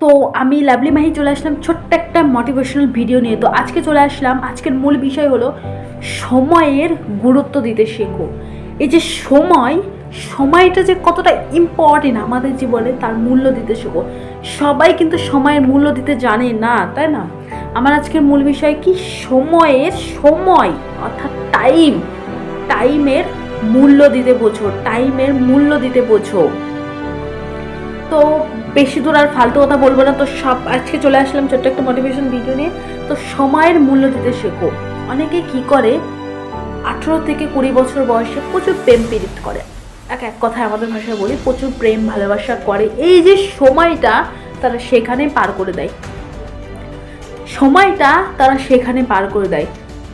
তো আমি লাভলি মাহি চলে আসলাম ছোট্ট একটা মোটিভেশনাল ভিডিও নিয়ে। তো আজকে চলে আসলাম, আজকের মূল বিষয় হলো সময়ের গুরুত্ব দিতে শেখো। এই যে সময়, সময়টা যে কতটা ইম্পর্টেন্ট আমাদের জীবনে, তার মূল্য দিতে শেখো। সবাই কিন্তু সময়ের মূল্য দিতে জানে না, তাই না? আমার আজকের মূল বিষয় কি? সময়ের সময়, অর্থাৎ টাইম টাইমের মূল্য দিতে বোঝো টাইমের মূল্য দিতে বোঝো। তো বেশি দূর আর ফালতু কথা বলব না। তো সব, আজকে চলে আসলাম ছোট্ট একটা মোটিভেশন ভিডিও নিয়ে। তো সময়ের মূল্য দিতে শেখো। অনেকে কি করে? আঠেরো থেকে কুড়ি বছর বয়সে প্রচুর প্রেম পীড়িত করে। এক এক কথায় আমাদের ভাষায় বলি, প্রচুর প্রেম, ভালোবাসা করে। এই যে সময়টা তারা সেখানে পার করে দেয়। সময়টা তারা সেখানে পার করে দেয়।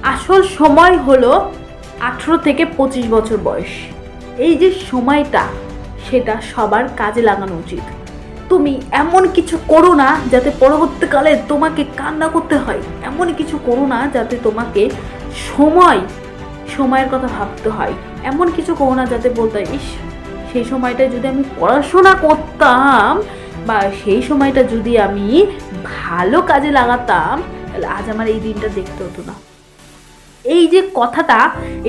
আসল সময় হলো আঠেরো থেকে পঁচিশ বছর বয়স। এই যে সময়টা, সেটা সবার কাজে লাগানো উচিত। তুমি এমন কিছু করো না যাতে পরবর্তীকালে তোমাকে কান্না করতে হয়। এমন কিছু করো না যাতে তোমাকে সময়, সময়ের কথা ভাবতে হয়। এমন কিছু করো না যাতে বলতে ইস, সেই সময়টায় যদি আমি পড়াশোনা করতাম বা সেই সময়টা যদি আমি ভালো কাজে লাগাতাম, তাহলে আজ আমার এই দিনটা দেখতে হতো না। এই যে কথাটা,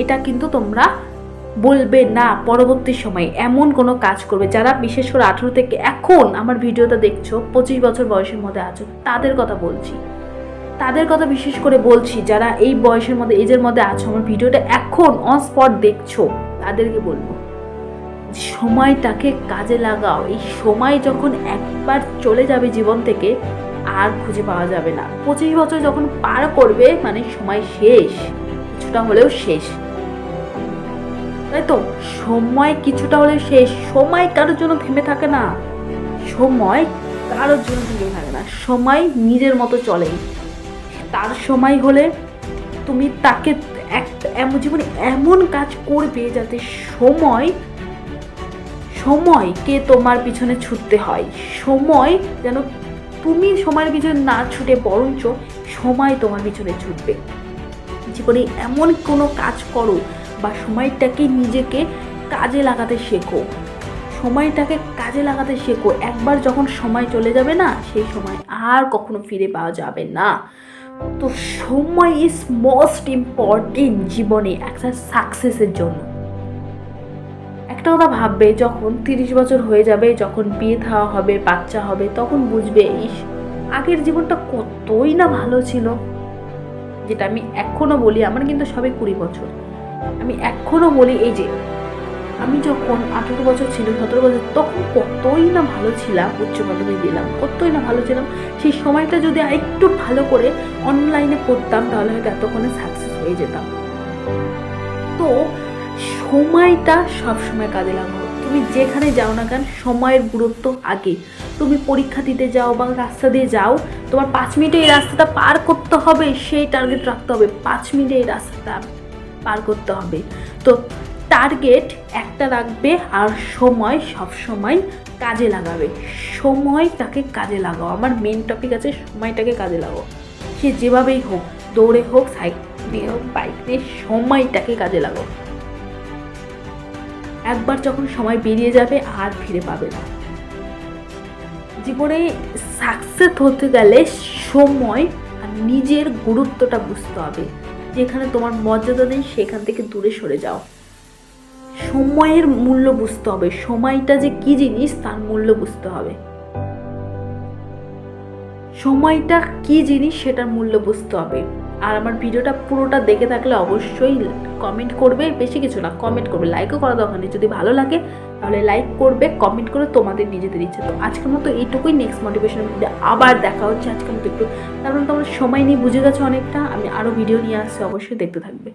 এটা কিন্তু তোমরা বলবে না পরবর্তী সময়ে এমন কোনো কাজ করবে যারা বিশেষ করে আঠেরো থেকে এখন আমার ভিডিওটা দেখছ, পঁচিশ বছর বয়সের মধ্যে আছো, তাদের কথা বলছি। তাদের কথা বিশেষ করে বলছি, যারা এই বয়সের মধ্যে, এজের মধ্যে আছো, আমার ভিডিওটা এখন অন স্পট দেখছ, তাদেরকে বলব সময়টাকে কাজে লাগাও। এই সময় যখন একবার চলে যাবে জীবন থেকে, আর খুঁজে পাওয়া যাবে না। পঁচিশ বছর যখন পার করবে মানে সময় শেষ, কিছুটা হলেও শেষ। তাই তো? সময় কিছুটা হলে শেষ সময় কারোর জন্য থেমে থাকে না। সময় কারোর জন্য থেমে থাকে না। সময় নিজের মতো চলে। তার সময় হলে তুমি তাকে একটা এমন জীবনে এমন কাজ করবে যাতে সময় সময়কে তোমার পিছনে ছুটতে হয়। সময় যেন তুমি সময়ের পিছনে না ছুটে, বরঞ্চ সময় তোমার পিছনে ছুটবে। জীবনে এমন কোনো কাজ করো বা সময়টাকে নিজেকে কাজে লাগাতে শেখো। সময়টাকে কাজে লাগাতে শেখো। একবার যখন সময় চলে যাবে না, সেই সময় আর কখনো ফিরে পাওয়া যাবে না। তো সময় ইজ মোস্ট ইম্পর্টেন্ট জীবনে একটা সাকসেসের জন্য। একটা কথা ভাববে, যখন তিরিশ বছর হয়ে যাবে, যখন বিয়ে থাওয়া হবে, বাচ্চা হবে, তখন বুঝবে, ইস, আগের জীবনটা কতই না ভালো ছিল। যেটা আমি এখনও বলি, আমার কিন্তু সবে কুড়ি বছর। আমি এখনও বলি এই যে, আমি যখন আঠেরো বছর ছিল সতেরো বছর, তখন কতই না ভালো ছিলাম, উচ্চ মাধ্যমিক দিলাম, কতই না ভালো ছিলাম। সেই সময়টা যদি আরেকটু ভালো করে অনলাইনে পড়তাম, তাহলে হয়তো এতক্ষণে সাকসেস হয়ে যেতাম। তো সময়টা সবসময় কাজে লাগাও তুমি যেখানে যাও না কেন, সময়ের গুরুত্ব আগে। তুমি পরীক্ষা দিতে যাও বা রাস্তা দিয়ে যাও, তোমার পাঁচ মিনিটে এই রাস্তাটা পার করতে হবে, সেই টার্গেট রাখতে হবে। পাঁচ মিনিটে এই রাস্তাটা পার করতে হবে। তো টার্গেট একটা রাখবে আর সময় সব সময় কাজে লাগাবে। সময়টাকে কাজে লাগাও। আমার মেন টপিক আছে সময়টাকে কাজে লাগাও। সে যেভাবেই হোক, দৌড়ে হোক সাইকেল দিয়ে হোক বাইক দিয়ে সময়টাকে কাজে লাগাও। একবার যখন সময় বেরিয়ে যাবে, আর ফিরে পাবে না। জীবনে সাকসেস হতে গেলে সময় আর নিজের গুরুত্বটা বুঝতে হবে। যেখানে তোমার মর্যাদা নেই, সেখান থেকে দূরে সরে যাও। সময়ের মূল্য বুঝতে হবে। সময়টা যে কি জিনিস, তার মূল্য বুঝতে হবে। সময়টা কি জিনিস, সেটার মূল্য বুঝতে হবে। আর আমার ভিডিওটা পুরোটা দেখে থাকলে অবশ্যই কমেন্ট করবে, বেশি কিছু না কমেন্ট করবে লাইকও করা দরকার নেই। যদি ভালো লাগে, তাহলে লাইক করবে কমেন্ট করে তোমাদের নিজেদের ইচ্ছে। তো আজকের মতো এইটুকুই নেক্সট মোটিভেশন ভিডিও আবার দেখা হচ্ছে আজকের মতো একটু। কারণ তোমার সময় নিয়ে বুঝে গেছো অনেকটা, আমি আরও ভিডিও নিয়ে আসছি, অবশ্যই দেখতে থাকবে।